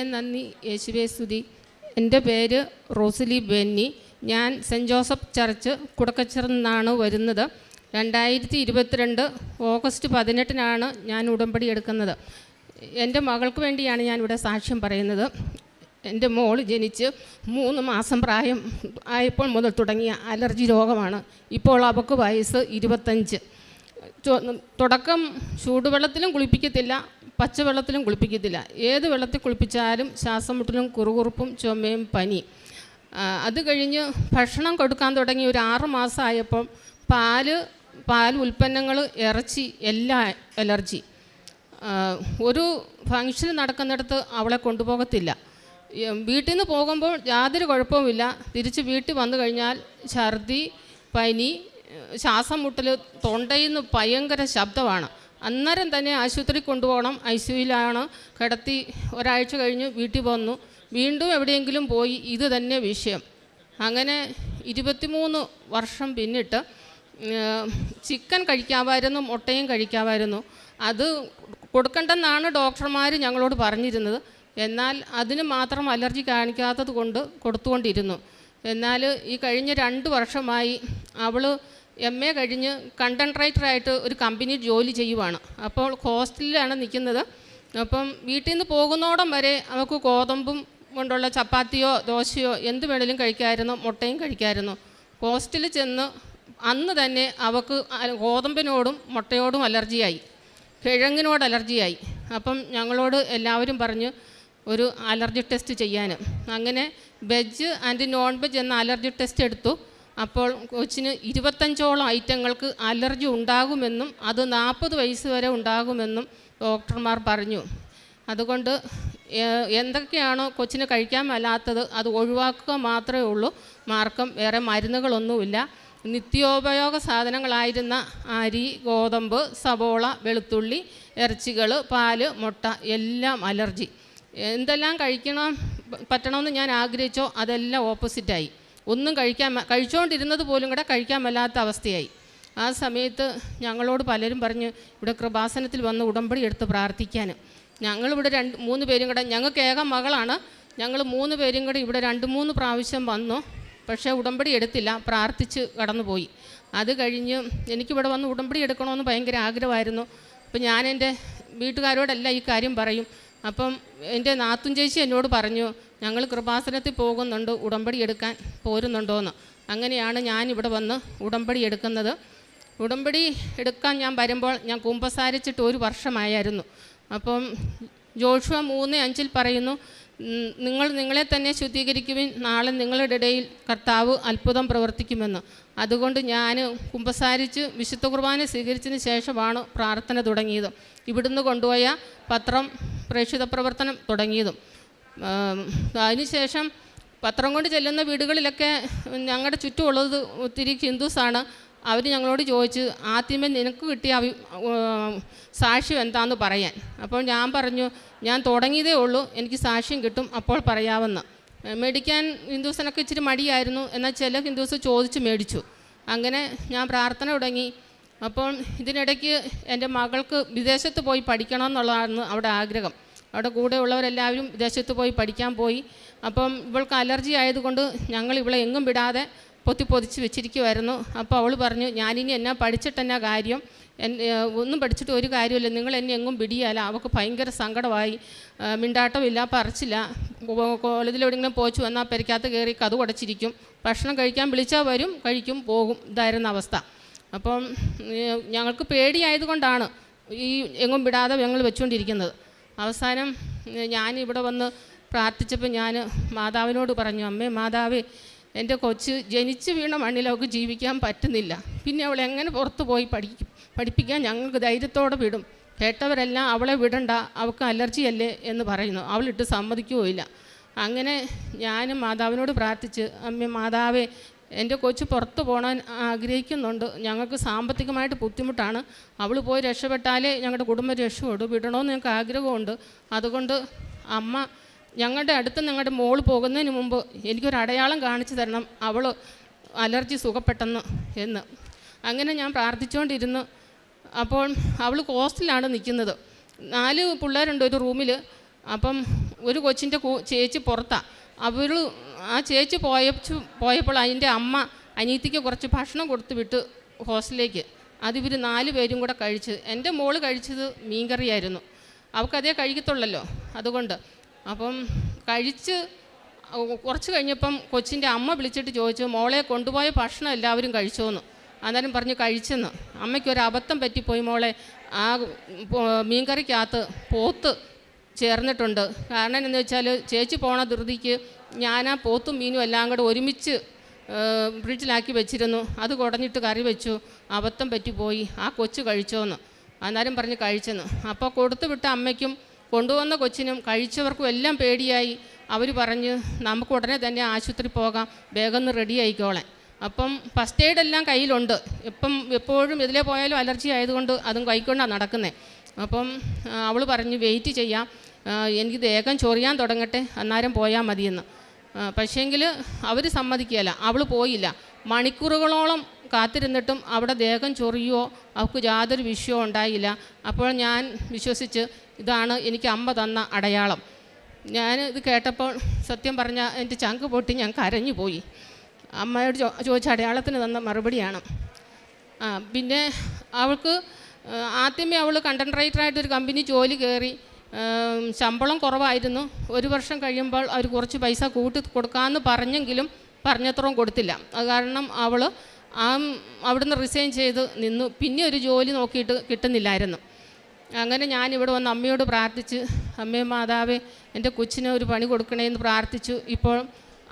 നന്ദി യേശുവേ സ്തുതി. എന്റെ പേര് റോസലി ബെന്നി. ഞാൻ സെന്റ് ജോസഫ് ചർച്ച് കുടക്കച്ചറിൽ നിന്നാണ് വരുന്നത്. രണ്ടായിരത്തി ഇരുപത്തിരണ്ട് ഓഗസ്റ്റ് പതിനെട്ടിനാണ് ഞാൻ ഉടമ്പടി എടുക്കുന്നത്. എന്റെ മകൾക്ക് വേണ്ടിയാണ് ഞാനിവിടെ സാക്ഷ്യം പറയുന്നത്. എന്റെ മോൾ ജനിച്ച് മൂന്ന് മാസം പ്രായം ആയപ്പോൾ മുതൽ തുടങ്ങിയ അലർജി രോഗമാണ്. ഇപ്പോൾ അവൾക്ക് വയസ്സ് ഇരുപത്തഞ്ച്. തുടക്കം ചൂടുവെള്ളത്തിലും കുളിപ്പിക്കത്തില്ല. പച്ചവെള്ളത്തിലും കുളിപ്പിക്കത്തില്ല. ഏത് വെള്ളത്തിൽ കുളിപ്പിച്ചാലും ശ്വാസം കുറുകുറുപ്പും ചുമയും പനി. അത് കഴിഞ്ഞ് ഭക്ഷണം കൊടുക്കാൻ തുടങ്ങി ഒരു ആറ് മാസമായപ്പം പാൽ പാൽ ഉൽപ്പന്നങ്ങൾ ഇറച്ചി എല്ലാ അലർജി. ഒരു ഫങ്ഷൻ നടക്കുന്നിടത്ത് അവളെ കൊണ്ടുപോകത്തില്ല. വീട്ടിൽ നിന്ന് പോകുമ്പോൾ യാതൊരു കുഴപ്പവുമില്ല. തിരിച്ച് വീട്ടിൽ വന്നു കഴിഞ്ഞാൽ ഛർദി പനി ശ്വാസം മുട്ടൽ തൊണ്ടയിൽ നിന്ന് ഭയങ്കര ശബ്ദമാണ്. അന്നേരം തന്നെ ആശുപത്രി കൊണ്ടുപോകണം. ഐ സിയുയിലാണ് കിടത്തി ഒരാഴ്ച കഴിഞ്ഞ് വീട്ടിൽ വന്നു. വീണ്ടും എവിടെയെങ്കിലും പോയി. ഇത് തന്നെ വിഷയം. അങ്ങനെ ഇരുപത്തിമൂന്ന് വർഷം പിന്നിട്ട് ചിക്കൻ കഴിക്കാമായിരുന്നു മുട്ടയും കഴിക്കാമായിരുന്നു അത് കൊടുക്കണ്ടെന്നാണ് ഡോക്ടർമാർ ഞങ്ങളോട് പറഞ്ഞിരുന്നത്. എന്നാൽ അതിന് മാത്രം അലർജി കാണിക്കാത്തത് കൊണ്ട് കൊടുത്തുകൊണ്ടിരുന്നു. എന്നാൽ ഈ കഴിഞ്ഞ രണ്ട് വർഷമായി അവൾ എം എ കഴിഞ്ഞ് കണ്ടന്റ് റൈറ്ററായിട്ട് ഒരു കമ്പനി ജോലി ചെയ്യുവാണ്. അപ്പോൾ ഹോസ്റ്റലിലാണ് നിൽക്കുന്നത്. അപ്പം വീട്ടിൽ നിന്ന് പോകുന്നോടം വരെ അവൾക്ക് ഗോതമ്പും കൊണ്ടുള്ള ചപ്പാത്തിയോ ദോശയോ എന്ത് വേണേലും കഴിക്കാമായിരുന്നു മുട്ടയും കഴിക്കാമായിരുന്നു ഹോസ്റ്റലിൽ ചെന്ന് അന്ന് തന്നെ അവൾക്ക് ഗോതമ്പിനോടും മുട്ടയോടും അലർജിയായി. കിഴങ്ങിനോട് അലർജിയായി. അപ്പം ഞങ്ങളോട് എല്ലാവരും പറഞ്ഞ് ഒരു അലർജി ടെസ്റ്റ് ചെയ്യാൻ അങ്ങനെ വെജ് ആൻഡ് നോൺ വെജ് എന്ന അലർജി ടെസ്റ്റ് എടുത്തു. അപ്പോൾ കൊച്ചിന് ഇരുപത്തഞ്ചോളം ഐറ്റങ്ങൾക്ക് അലർജി ഉണ്ടാകുമെന്നും അത് നാൽപ്പത് വയസ്സ് വരെ ഉണ്ടാകുമെന്നും ഡോക്ടർമാർ പറഞ്ഞു. അതുകൊണ്ട് എന്തൊക്കെയാണോ കൊച്ചിന് കഴിക്കാൻ മേലാത്തത് അത് ഒഴിവാക്കുക മാത്രമേ ഉള്ളൂ. മാർക്കം വേറെ മരുന്നുകളൊന്നുമില്ല. നിത്യോപയോഗ സാധനങ്ങളായിരുന്ന അരി ഗോതമ്പ് സബോള വെളുത്തുള്ളി ഇറച്ചികൾ പാൽ മുട്ട എല്ലാം അലർജി. എന്തെല്ലാം കഴിക്കണം പറ്റണമെന്ന് ഞാൻ ആഗ്രഹിച്ചോ അതെല്ലാം ഓപ്പോസിറ്റായി. ഒന്നും കഴിക്കാൻ കഴിച്ചുകൊണ്ടിരുന്നത് പോലും കൂടെ കഴിക്കാൻ മേലാത്ത അവസ്ഥയായി. ആ സമയത്ത് ഞങ്ങളോട് പലരും പറഞ്ഞ് ഇവിടെ കൃപാസനത്തിൽ വന്ന് ഉടമ്പടി എടുത്ത് പ്രാർത്ഥിക്കാൻ ഞങ്ങളിവിടെ രണ്ട് മൂന്ന് പേരും കൂടെ ഞങ്ങൾക്ക് ഏക മകളാണ്. ഞങ്ങൾ മൂന്ന് പേരും കൂടെ ഇവിടെ രണ്ട് മൂന്ന് പ്രാവശ്യം വന്നു. പക്ഷേ ഉടമ്പടി എടുത്തില്ല പ്രാർത്ഥിച്ച് കടന്നുപോയി. അത് കഴിഞ്ഞ് എനിക്കിവിടെ വന്ന് ഉടമ്പടി എടുക്കണമെന്ന് ഭയങ്കര ആഗ്രഹമായിരുന്നു. അപ്പം ഞാൻ എന്റെ വീട്ടുകാരോടല്ല ഈ കാര്യം പറയും. അപ്പം എന്റെ നാത്തും ചേച്ചി എന്നോട് പറഞ്ഞു ഞങ്ങൾ കൃപാസനത്തിൽ പോകുന്നുണ്ട് ഉടമ്പടി എടുക്കാൻ പോരുന്നുണ്ടോയെന്ന് അങ്ങനെയാണ് ഞാൻ വന്ന് ഉടമ്പടി എടുക്കുന്നത്. ഉടമ്പടി എടുക്കാൻ ഞാൻ വരുമ്പോൾ ഞാൻ കുമ്പസാരിച്ചിട്ട് ഒരു വർഷമായിരുന്നു അപ്പം ജോഷുവ മൂന്ന് അഞ്ചിൽ പറയുന്നു നിങ്ങൾ നിങ്ങളെ തന്നെ ശുദ്ധീകരിക്കുവിൻ നാളെ നിങ്ങളുടെ ഇടയിൽ കർത്താവ് അത്ഭുതം പ്രവർത്തിക്കുമെന്ന്. അതുകൊണ്ട് ഞാൻ കുമ്പസാരിച്ച് വിശുദ്ധ കുർബാന സ്വീകരിച്ചതിന് ശേഷമാണ് പ്രാർത്ഥന തുടങ്ങിയത്. ഇവിടുന്ന് കൊണ്ടുപോയ പത്രം പ്രേക്ഷിത പ്രവർത്തനം തുടങ്ങിയതും. അതിനുശേഷം പത്രം കൊണ്ട് ചെല്ലുന്ന വീടുകളിലൊക്കെ ഞങ്ങളുടെ ചുറ്റുമുള്ളത് ഒത്തിരി ഹിന്ദുസാണ്. അവർ ഞങ്ങളോട് ചോദിച്ച് ആദ്യമേ നിനക്ക് കിട്ടിയ അഭി സാക്ഷ്യം എന്താണെന്ന് പറയാൻ? അപ്പോൾ ഞാൻ പറഞ്ഞു ഞാൻ തുടങ്ങിയതേ ഉള്ളൂ എനിക്ക് സാക്ഷ്യം കിട്ടും അപ്പോൾ പറയാമെന്ന്. മേടിക്കാൻ ഹിന്ദുസിനൊക്കെ ഇച്ചിരി മടിയായിരുന്നു എന്നാൽ ചില ഹിന്ദുസ് ചോദിച്ച് മേടിച്ചു. അങ്ങനെ ഞാൻ പ്രാർത്ഥന തുടങ്ങി. അപ്പോൾ ഇതിനിടയ്ക്ക് എന്റെ മകൾക്ക് വിദേശത്ത് പോയി പഠിക്കണമെന്നുള്ളതാണ് അവിടെ ആഗ്രഹം. അവിടെ കൂടെ ഉള്ളവരെല്ലാവരും വിദേശത്ത് പോയി പഠിക്കാൻ പോയി. അപ്പം ഇവൾക്ക് അലർജി ആയതുകൊണ്ട് ഞങ്ങൾ ഇവളെ എങ്ങും വിടാതെ പൊത്തി പൊതിച്ച് വെച്ചിരിക്കുമായിരുന്നു അപ്പോൾ അവൾ പറഞ്ഞു ഞാനിനി എന്നാ പഠിച്ചിട്ടെന്നാ കാര്യം? ഒന്നും പഠിച്ചിട്ട് ഒരു കാര്യമില്ല നിങ്ങൾ എന്നെ എങ്ങും പിടിയാല അവൾക്ക് ഭയങ്കര സങ്കടമായി. മിണ്ടാട്ടമില്ല പറിച്ചില്ല. കോളേജിൽ എവിടെയെങ്കിലും പോച്ചു വന്നാൽ പെരക്കകത്ത് കയറി കഥ കുടച്ചിരിക്കും. ഭക്ഷണം കഴിക്കാൻ വിളിച്ചാൽ വരും കഴിക്കും പോകും. ഇതായിരുന്ന അവസ്ഥ. അപ്പം ഞങ്ങൾക്ക് പേടിയായതുകൊണ്ടാണ് ഈ എങ്ങും വിടാതെ ഞങ്ങൾ വെച്ചുകൊണ്ടിരിക്കുന്നത്. അവസാനം ഞാൻ ഇവിടെ വന്ന് പ്രാർത്ഥിച്ചപ്പോൾ ഞാൻ മാതാവിനോട് പറഞ്ഞു അമ്മേ മാതാവേ എന്റെ കൊച്ച് ജനിച്ച് വീണ മണ്ണിൽ ജീവിക്കാൻ പറ്റുന്നില്ല. പിന്നെ അവൾ എങ്ങനെ പുറത്തു പോയി പഠിക്കും? പഠിപ്പിക്കാൻ ഞങ്ങൾക്ക് ധൈര്യത്തോടെ വിടും. കേട്ടവരെല്ലാം അവളെ വിടണ്ട അവൾക്ക് അലർജിയല്ലേ എന്ന് പറയുന്നു. അവളിട്ട് സമ്മതിക്കുകയില്ല. അങ്ങനെ ഞാനും മാതാവിനോട് പ്രാർത്ഥിച്ച് അമ്മ മാതാവേ എന്റെ കൊച്ചു പുറത്ത് പോകാൻ ആഗ്രഹിക്കുന്നുണ്ട്. ഞങ്ങൾക്ക് സാമ്പത്തികമായിട്ട് ബുദ്ധിമുട്ടാണ്. അവൾ പോയി രക്ഷപ്പെട്ടാലേ ഞങ്ങളുടെ കുടുംബം രക്ഷപ്പെടും വിടണമെന്ന് ഞങ്ങൾക്ക് ആഗ്രഹമുണ്ട്. അതുകൊണ്ട് അമ്മ ഞങ്ങളുടെ അടുത്ത് ഞങ്ങളുടെ മോൾ പോകുന്നതിന് മുമ്പ് എനിക്കൊരു അടയാളം കാണിച്ചു തരണം. അവൾ അലർജി സുഖപ്പെട്ടെന്ന് എന്ന്. അങ്ങനെ ഞാൻ പ്രാർത്ഥിച്ചുകൊണ്ടിരുന്നു അപ്പോൾ അവൾ ഹോസ്റ്റലിലാണ് നിൽക്കുന്നത്. നാല് പിള്ളേരുണ്ട് ഒരു റൂമിൽ അപ്പം ഒരു കൊച്ചിന്റെ ചേച്ചി പുറത്താണ് അവൾ ആ ചേച്ചി പോയ പോയപ്പോൾ അതിന്റെ അമ്മ അനീത്തിക്ക് കുറച്ച് ഭക്ഷണം കൊടുത്തു വിട്ട് ഹോസ്റ്റലിലേക്ക്. അതിവർ നാല് പേരും കൂടെ കഴിച്ച് എന്റെ മോൾ കഴിച്ചത് മീൻകറിയായിരുന്നു. അവൾക്കതേ കഴിക്കത്തുള്ളല്ലോ. അതുകൊണ്ട്. അപ്പം കഴിച്ച് കുറച്ച് കഴിഞ്ഞപ്പം കൊച്ചിന്റെ അമ്മ വിളിച്ചിട്ട് ചോദിച്ചു മോളെ കൊണ്ടുപോയ ഭക്ഷണം എല്ലാവരും കഴിച്ചോന്ന്. അന്നേരം പറഞ്ഞു കഴിച്ചെന്ന്. അമ്മയ്ക്ക് ഒരു അബദ്ധം പറ്റിപ്പോയി മോളെ. ആ മീൻകറിക്കകത്ത് പോത്ത് ചേർന്നിട്ടുണ്ട്. കാരണം എന്ന് വെച്ചാൽ ചേച്ചി പോണ ധൃതിക്ക് ഞാൻ ആ പോത്തും മീനും എല്ലാം കൂടെ ഒരുമിച്ച് ഫ്രിഡ്ജിലാക്കി വെച്ചിരുന്നു. അത് കുടഞ്ഞിട്ട് കറി വെച്ചു. അബദ്ധം പറ്റിപ്പോയി. ആ കൊച്ചു കഴിച്ചോന്ന്. അന്നേരം പറഞ്ഞ് കഴിച്ചെന്ന്. അപ്പോൾ കൊടുത്തു വിട്ട അമ്മയ്ക്കും കൊണ്ടുവന്ന കൊച്ചിനും കഴിച്ചവർക്കും എല്ലാം പേടിയായി. അവർ പറഞ്ഞ് നമുക്ക് ഉടനെ തന്നെ ആശുപത്രി പോകാം. വേഗം ഒന്ന് റെഡി ആയിക്കോളെ അപ്പം ഫസ്റ്റ് എയ്ഡ് എല്ലാം കയ്യിലുണ്ട്. ഇപ്പം എപ്പോഴും ഇതിലേ പോയാലും അലർജി ആയതുകൊണ്ട് അതും കൈക്കൊണ്ടാണ് നടക്കുന്നത് അപ്പം അവൾ പറഞ്ഞു വെയിറ്റ് ചെയ്യാം. എനിക്ക് ദേഹം ചൊറിയാൻ തുടങ്ങട്ടെ. അന്നേരം പോയാൽ മതിയെന്ന്. പക്ഷേങ്കിൽ അവർ സമ്മതിക്കുകയില്ല. അവൾ പോയില്ല. മണിക്കൂറുകളോളം കാത്തിരുന്നിട്ടും അവിടെ ദേഹം ചൊറിയോ അവൾക്ക് യാതൊരു വിഷയമോ ഉണ്ടായില്ല. അപ്പോൾ ഞാൻ വിശ്വസിച്ച് ഇതാണ് എനിക്ക് അമ്മ തന്ന അടയാളം. ഞാൻ ഇത് കേട്ടപ്പോൾ സത്യം പറഞ്ഞാൽ എന്റെ ചങ്ക് പൊട്ടി ഞാൻ കരഞ്ഞു പോയി. അമ്മയോട് ചോ ചോദിച്ച അടയാളത്തിന് തന്ന മറുപടിയാണ്. പിന്നെ അവൾക്ക് ആദ്യമേ അവൾ കണ്ടന്റ് റൈറ്ററായിട്ട് ഒരു കമ്പനി ജോലി കയറി ശമ്പളം കുറവായിരുന്നു. ഒരു വർഷം കഴിയുമ്പോൾ അവർ കുറച്ച് പൈസ കൂട്ടി കൊടുക്കാമെന്ന് പറഞ്ഞെങ്കിലും പറഞ്ഞത്രയും കൊടുത്തില്ല. അത് കാരണം അവൾ ആ അവിടുന്ന് റിസൈൻ ചെയ്ത് നിന്നു. പിന്നെ ഒരു ജോലി നോക്കിയിട്ട് കിട്ടുന്നില്ലായിരുന്നു. അങ്ങനെ ഞാൻ വന്ന് അമ്മയോട് പ്രാർത്ഥിച്ച് അമ്മേ മാതാവേ എന്റെ കൊച്ചിന് ഒരു പണി കൊടുക്കണേ എന്ന് പ്രാർത്ഥിച്ചു. ഇപ്പോൾ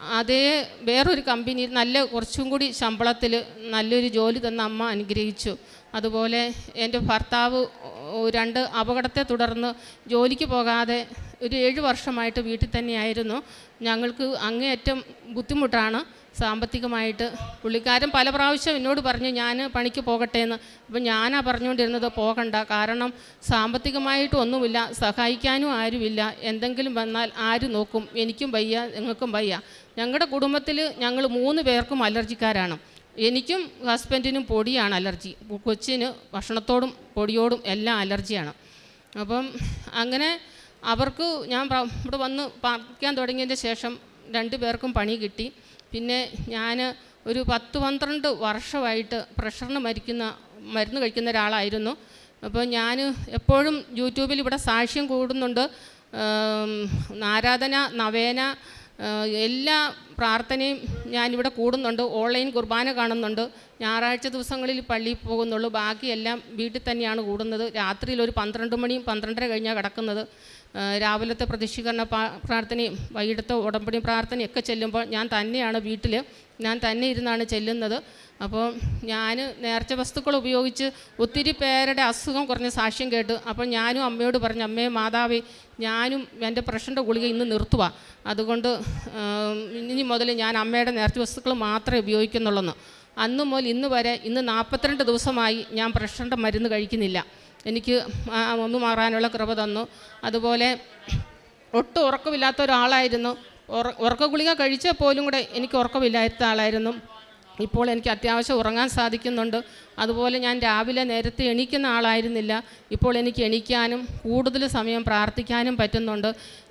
അതേ വേറൊരു കമ്പനിയിൽ നല്ല കുറച്ചും കൂടി ശമ്പളത്തിൽ നല്ലൊരു ജോലി തന്ന അമ്മ അനുഗ്രഹിച്ചു. അതുപോലെ എന്റെ ഭർത്താവ് രണ്ട് അപകടത്തെ തുടർന്ന് ജോലിക്ക് പോകാതെ ഒരു ഏഴ് വർഷമായിട്ട് വീട്ടിൽ തന്നെയായിരുന്നു. ഞങ്ങൾക്ക് അങ്ങേയറ്റം ബുദ്ധിമുട്ടാണ്. സാമ്പത്തികമായിട്ട് പുള്ളിക്കാരൻ പല പ്രാവശ്യം എന്നോട് പറഞ്ഞു ഞാൻ പണിക്ക് പോകട്ടെ എന്ന്. അപ്പം ഞാനാ പറഞ്ഞുകൊണ്ടിരുന്നത് പോകണ്ട. കാരണം സാമ്പത്തികമായിട്ടൊന്നുമില്ല സഹായിക്കാനും ആരുമില്ല. എന്തെങ്കിലും വന്നാൽ ആര് നോക്കും? എനിക്കും വയ്യ നിങ്ങൾക്കും വയ്യ. ഞങ്ങളുടെ കുടുംബത്തിൽ ഞങ്ങൾ മൂന്ന് പേർക്കും അലർജിക്കാരാണ്. എനിക്കും ഹസ്ബൻഡിനും പൊടിയാണ് അലർജി. കൊച്ചിന് ഭക്ഷണത്തോടും പൊടിയോടും എല്ലാം അലർജിയാണ്. അപ്പം അങ്ങനെ അവർക്ക് ഞാൻ ഇവിടെ വന്ന് പാർക്കാൻ തുടങ്ങിയതിന്റെ ശേഷം രണ്ട് പേർക്കും പണി കിട്ടി. പിന്നെ ഞാൻ ഒരു പത്ത് പന്ത്രണ്ട് വർഷമായിട്ട് പ്രഷറിന് മരിക്കുന്ന മരുന്ന് കഴിക്കുന്ന ഒരാളായിരുന്നു. അപ്പോൾ ഞാൻ എപ്പോഴും യൂട്യൂബിൽ ഇവിടെ സാക്ഷ്യം കൂടുന്നുണ്ട്. ആരാധന നവേന എല്ലാ പ്രാർത്ഥനയും ഞാനിവിടെ കൂടുന്നുണ്ട്. ഓൺലൈൻ കുർബാന കാണുന്നുണ്ട്. ഞായറാഴ്ച ദിവസങ്ങളിൽ പള്ളിയിൽ പോകുന്നുള്ളൂ. ബാക്കിയെല്ലാം വീട്ടിൽ തന്നെയാണ് കൂടുന്നത്. രാത്രിയിൽ ഒരു പന്ത്രണ്ട് മണിയും പന്ത്രണ്ടര കഴിഞ്ഞാൽ കിടക്കുന്നത്. രാവിലത്തെ പ്രതിഷ്ഠീകരണ പ്രാർത്ഥനയും വൈകിട്ടത്തെ ഉടമ്പടി പ്രാർത്ഥനയൊക്കെ ചെല്ലുമ്പോൾ ഞാൻ തന്നെയാണ് വീട്ടിൽ ഞാൻ തന്നെ ഇരുന്നാണ് ചെല്ലുന്നത്. അപ്പോൾ ഞാൻ നേർച്ച വസ്തുക്കൾ ഉപയോഗിച്ച് ഒത്തിരി പേരുടെ അസുഖം കുറഞ്ഞ സാക്ഷ്യം കേട്ട് അപ്പോൾ ഞാനും അമ്മയോട് പറഞ്ഞു അമ്മേ മാതാവേ ഞാനും എന്റെ പ്രഷറിന്റെ ഗുളിക ഇന്ന് നിർത്തുക അതുകൊണ്ട് ഇനി മുതൽ ഞാൻ അമ്മയുടെ നേർച്ച വസ്തുക്കൾ മാത്രമേ ഉപയോഗിക്കുന്നുള്ളൂ അന്ന് മുതൽ ഇന്ന് വരെ ഇന്ന് നാൽപ്പത്തിരണ്ട് ദിവസമായി ഞാൻ പ്രഷറിന്റെ മരുന്ന് കഴിക്കുന്നില്ല. എനിക്ക് ഒന്ന് മാറാനുള്ള കൃപ തന്നു. അതുപോലെ ഒട്ടും ഉറക്കമില്ലാത്ത ഒരാളായിരുന്നു. ഉറക്ക ഗുളിക കഴിച്ചാൽ പോലും കൂടെ എനിക്ക് ഉറക്കമില്ലാത്ത ആളായിരുന്നു. ഇപ്പോൾ എനിക്ക് അത്യാവശ്യം ഉറങ്ങാൻ സാധിക്കുന്നുണ്ട്. അതുപോലെ ഞാൻ രാവിലെ നേരത്തെ എണീക്കുന്ന ആളായിരുന്നില്ല. ഇപ്പോൾ എനിക്ക് എണീക്കാനും കൂടുതൽ സമയം പ്രാർത്ഥിക്കാനും പറ്റുന്നുണ്ട്.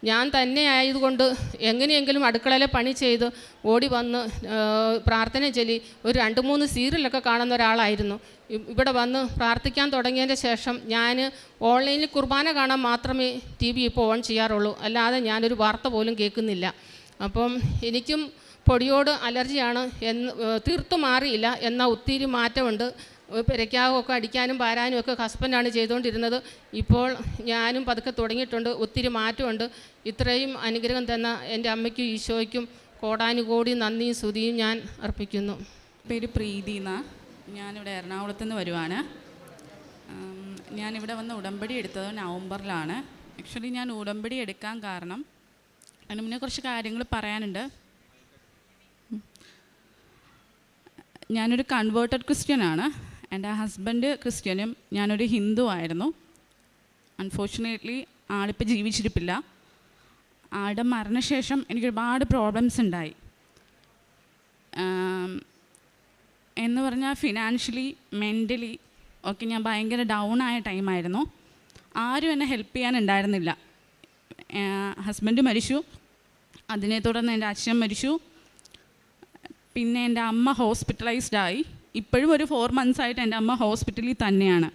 ഞാൻ തന്നെ ആയതുകൊണ്ട് എങ്ങനെയെങ്കിലും അടുക്കളയിലെ പണി ചെയ്ത് ഓടി വന്ന് പ്രാർത്ഥന ചൊല്ലി ഒരു രണ്ട് മൂന്ന് സീരിയലൊക്കെ കാണുന്ന ഒരാളായിരുന്നു. ഇവിടെ വന്ന് പ്രാർത്ഥിക്കാൻ തുടങ്ങിയതിന്റെ ശേഷം ഞാൻ ഓൺലൈനിൽ കുർബാന കാണാൻ മാത്രമേ ടി വി ഇപ്പോൾ ഓൺ ചെയ്യാറുള്ളൂ. അല്ലാതെ ഞാനൊരു വാർത്ത പോലും കേൾക്കുന്നില്ല. അപ്പം എനിക്കും പൊടിയോട് അലർജിയാണ് എന്ന് തീർത്തു മാറിയില്ല എന്ന ഒത്തിരി മാറ്റമുണ്ട്. പെരയ്ക്കാവൊക്കെ അടിക്കാനും പാരാനും ഒക്കെ ഹസ്ബൻഡാണ് ചെയ്തുകൊണ്ടിരുന്നത്. ഇപ്പോൾ ഞാനും പതുക്കെ തുടങ്ങിയിട്ടുണ്ട്. ഒത്തിരി മാറ്റമുണ്ട്. ഇത്രയും അനുഗ്രഹം തന്ന എന്റെ അമ്മയ്ക്കും ഈശോയ്ക്കും കോടാനുകോടി നന്ദിയും സ്തുതിയും ഞാൻ അർപ്പിക്കുന്നു. പേര് പ്രീതി എന്നാ. ഞാനിവിടെ എറണാകുളത്ത് നിന്ന് വരുവാണ്. ഞാനിവിടെ വന്ന് ഉടമ്പടി എടുത്തത് നവംബറിലാണ്. ആക്ച്വലി ഞാൻ ഉടമ്പടി എടുക്കാൻ കാരണം അതിന് മുന്നേ കുറച്ച് കാര്യങ്ങൾ പറയാനുണ്ട്. ഞാനൊരു കൺവേർട്ടഡ് ക്രിസ്ത്യനാണ് എന്റെ ഹസ്ബൻഡ് ക്രിസ്ത്യനും ഞാനൊരു ഹിന്ദു ആയിരുന്നു. അൺഫോർച്ചുനേറ്റ്ലി ആളിപ്പോൾ ജീവിച്ചിരിപ്പില്ല. ആളുടെ മരണശേഷം എനിക്ക് ഒരുപാട് പ്രോബ്ലംസ് ഉണ്ടായി എന്ന് പറഞ്ഞാൽ ഫിനാൻഷ്യലി മെന്റലി ഒക്കെ ഞാൻ ഭയങ്കര ഡൗൺ ആയ ടൈമായിരുന്നു ആരും എന്നെ ഹെൽപ്പ് ചെയ്യാനുണ്ടായിരുന്നില്ല ഹസ്ബൻഡ് മരിച്ചു. അതിനെ തുടർന്ന് എന്റെ അച്ഛൻ മരിച്ചു. പിന്നെ എന്റെ അമ്മ ഹോസ്പിറ്റലൈസ്ഡ് ആയി. ഇപ്പോഴും ഒരു ഫോർ മന്ത്സ് ആയിട്ട് എന്റെ അമ്മ ഹോസ്പിറ്റലിൽ തന്നെയാണ്.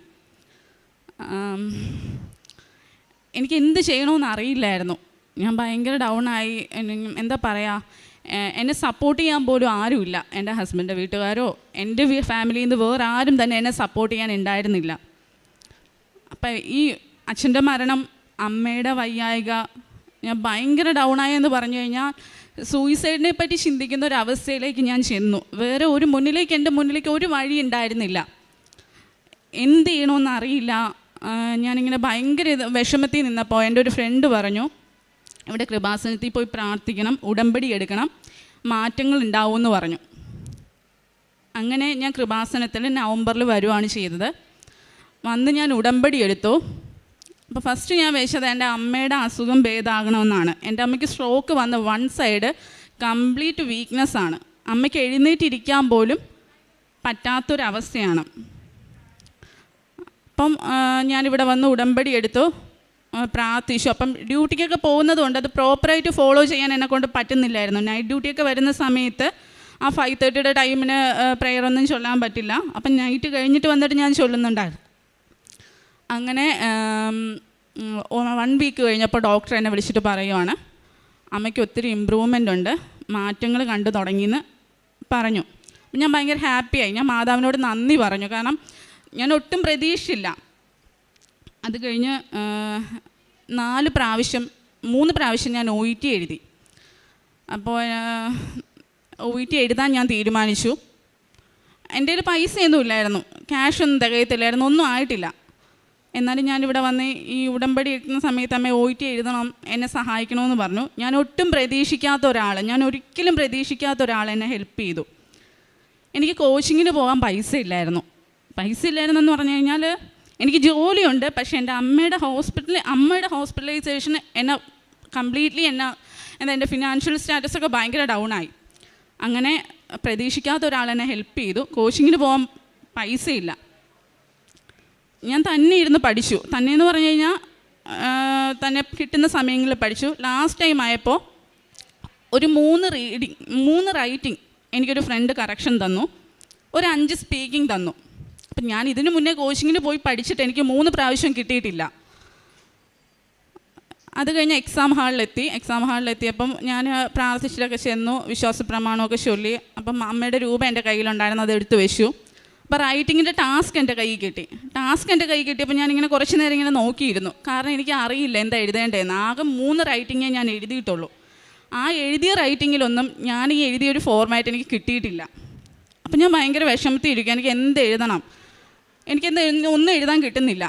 എനിക്ക് എന്ത് ചെയ്യണമെന്ന് അറിയില്ലായിരുന്നു. ഞാൻ ഭയങ്കര ഡൗൺ ആയി. എന്താ പറയുക എന്നെ സപ്പോർട്ട് ചെയ്യാൻ പോലും ആരുമില്ല. എന്റെ ഹസ്ബൻഡിന്റെ വീട്ടുകാരോ എന്റെ ഫാമിലിയിൽ നിന്ന് വേറെ ആരും തന്നെ എന്നെ സപ്പോർട്ട് ചെയ്യാൻ ഉണ്ടായിരുന്നില്ല. അപ്പം ഈ അച്ഛന്റെ മരണം അമ്മയുടെ വയ്യായിക ഞാൻ ഭയങ്കര ഡൗൺ ആയെന്ന് പറഞ്ഞു കഴിഞ്ഞാൽ സൂയിസൈഡിനെ പറ്റി ചിന്തിക്കുന്ന ഒരു അവസ്ഥയിലേക്ക് ഞാൻ ചെന്നു. വേറെ ഒരു മുന്നിലേക്ക് എന്റെ മുന്നിലേക്ക് ഒരു വഴി ഉണ്ടായിരുന്നില്ല. എന്ത് ചെയ്യണമെന്ന് അറിയില്ല. ഞാനിങ്ങനെ ഭയങ്കര വിഷമത്തിൽ നിന്നപ്പോൾ എന്റെ ഒരു ഫ്രണ്ട് പറഞ്ഞു ഇവിടെ കൃപാസനത്തിൽ പോയി പ്രാർത്ഥിക്കണം ഉടമ്പടി എടുക്കണം മാറ്റങ്ങൾ ഉണ്ടാവുമെന്ന് പറഞ്ഞു. അങ്ങനെ ഞാൻ കൃപാസനത്തിൽ നവംബറിൽ വരുവാണ് ചെയ്തത്. വന്ന് ഞാൻ ഉടമ്പടി എടുത്തു. അപ്പോൾ ഫസ്റ്റ് ഞാൻ വെച്ചത് എന്റെ അമ്മയുടെ അസുഖം ഭേദമാകണമെന്നാണ് എന്റെ അമ്മയ്ക്ക് സ്ട്രോക്ക് വന്ന വൺ സൈഡ് കംപ്ലീറ്റ് വീക്ക്നെസ് ആണ്. അമ്മയ്ക്ക് എഴുന്നേറ്റിരിക്കാൻ പോലും പറ്റാത്തൊരവസ്ഥയാണ്. അപ്പം ഞാനിവിടെ വന്ന് ഉടമ്പടി എടുത്തു. പ്രാർത്ഥിച്ചു. അപ്പം ഡ്യൂട്ടിക്കൊക്കെ പോകുന്നത് കൊണ്ട് അത് പ്രോപ്പറായിട്ട് ഫോളോ ചെയ്യാൻ എന്നെക്കൊണ്ട് പറ്റുന്നില്ലായിരുന്നു. നൈറ്റ് ഡ്യൂട്ടിയൊക്കെ വരുന്ന സമയത്ത് ആ ഫൈവ് തേർട്ടിയുടെ ടൈമിന് പ്രെയർ ഒന്നും ചൊല്ലാൻ പറ്റില്ല. അപ്പം നൈറ്റ് കഴിഞ്ഞിട്ട് വന്നിട്ട് ഞാൻ ചൊല്ലുന്നുണ്ടായിരുന്നു. അങ്ങനെ വൺ വീക്ക് കഴിഞ്ഞപ്പോൾ ഡോക്ടർ എന്നെ വിളിച്ചിട്ട് പറയുവാണ് അമ്മയ്ക്ക് ഒത്തിരി ഇമ്പ്രൂവ്മെന്റ് ഉണ്ട് മാറ്റങ്ങൾ കണ്ടു തുടങ്ങിയെന്ന് പറഞ്ഞു. ഞാൻ ഭയങ്കര ഹാപ്പിയായി. ഞാൻ മാതാവിനോട് നന്ദി പറഞ്ഞു. കാരണം ഞാൻ ഒട്ടും പ്രതീക്ഷയില്ല അത് കഴിഞ്ഞ് നാല് പ്രാവശ്യം മൂന്ന് പ്രാവശ്യം ഞാൻ ഒ ഇ ടി എഴുതി. അപ്പോൾ ഒ ഇ ടി എഴുതാൻ ഞാൻ തീരുമാനിച്ചു. എന്റെ കയ്യിൽ പൈസയൊന്നും ഇല്ലായിരുന്നു. ക്യാഷ് ഒന്നും തികയത്തില്ലായിരുന്നു. ഒന്നും ആയിട്ടില്ല. എന്നാലും ഞാനിവിടെ വന്ന് ഈ ഉടമ്പടി എടുക്കുന്ന സമയത്ത് അമ്മ ടി എഴുതണം എന്നെ സഹായിക്കണമെന്ന് പറഞ്ഞു. ഞാൻ ഒട്ടും പ്രതീക്ഷിക്കാത്ത ഒരാൾ ഞാൻ ഒരിക്കലും പ്രതീക്ഷിക്കാത്ത ഒരാൾ എന്നെ ഹെൽപ്പ് ചെയ്തു. എനിക്ക് കോച്ചിങ്ങിന് പോകാൻ പൈസ ഇല്ലായിരുന്നു. പൈസ ഇല്ലായിരുന്നെന്ന് പറഞ്ഞു കഴിഞ്ഞാൽ എനിക്ക് ജോലിയുണ്ട് പക്ഷേ എന്റെ അമ്മയുടെ ഹോസ്പിറ്റലിൽ അമ്മയുടെ ഹോസ്പിറ്റലൈസേഷൻ എന്നെ കംപ്ലീറ്റ്ലി എന്നെ എന്താ എന്റെ ഫിനാൻഷ്യൽ സ്റ്റാറ്റസൊക്കെ ഭയങ്കര ഡൗൺ ആയി. അങ്ങനെ പ്രതീക്ഷിക്കാത്ത ഒരാൾ എന്നെ ഹെൽപ്പ് ചെയ്തു. കോച്ചിങ്ങിന് പോകാൻ പൈസയില്ല ഞാൻ തന്നെ ഇരുന്ന് പഠിച്ചു. തന്നെ എന്ന് പറഞ്ഞു കഴിഞ്ഞാൽ തന്നെ കിട്ടുന്ന സമയങ്ങളിൽ പഠിച്ചു. ലാസ്റ്റ് ടൈം ആയപ്പോൾ ഒരു മൂന്ന് റീഡിങ് മൂന്ന് റൈറ്റിംഗ് എനിക്കൊരു ഫ്രണ്ട് കറക്ഷൻ തന്നു. ഒരു അഞ്ച് സ്പീക്കിംഗ് തന്നു. അപ്പം ഞാൻ ഇതിനു മുന്നേ കോച്ചിങ്ങിന് പോയി പഠിച്ചിട്ട് എനിക്ക് മൂന്ന് പ്രാവശ്യം കിട്ടിയിട്ടില്ല. അത് കഴിഞ്ഞ് എക്സാം ഹാളിലെത്തി എക്സാം ഹാളിലെത്തിയപ്പം ഞാൻ പ്രാർത്ഥിച്ചിട്ടൊക്കെ ചെന്നു. വിശ്വാസ പ്രമാണമൊക്കെ ചൊല്ലി. അപ്പം അമ്മയുടെ രൂപ എന്റെ കയ്യിലുണ്ടായിരുന്നു. അത് എടുത്തു വെച്ചു. അപ്പോൾ റൈറ്റിങ്ങിന്റെ ടാസ്ക് എന്റെ കയ്യിൽ കിട്ടി. ടാസ്ക് എന്റെ കയ്യിൽ കിട്ടിയപ്പോൾ ഞാനിങ്ങനെ കുറച്ച് നേരം ഇങ്ങനെ നോക്കിയിരുന്നു. കാരണം എനിക്ക് അറിയില്ല എന്താ എഴുതേണ്ടതെന്ന് ആകെ മൂന്ന് റൈറ്റിങ്ങേ ഞാൻ എഴുതിയിട്ടുള്ളൂ. ആ എഴുതിയ റൈറ്റിങ്ങിലൊന്നും ഞാൻ ഈ എഴുതിയൊരു ഫോർമാറ്റ് എനിക്ക് കിട്ടിയിട്ടില്ല. അപ്പം ഞാൻ ഭയങ്കര വിഷമത്തിൽ ഇരിക്കുക എനിക്ക് എന്ത് എഴുതണം? എനിക്കെന്ത് ഒന്നും എഴുതാൻ കിട്ടുന്നില്ല.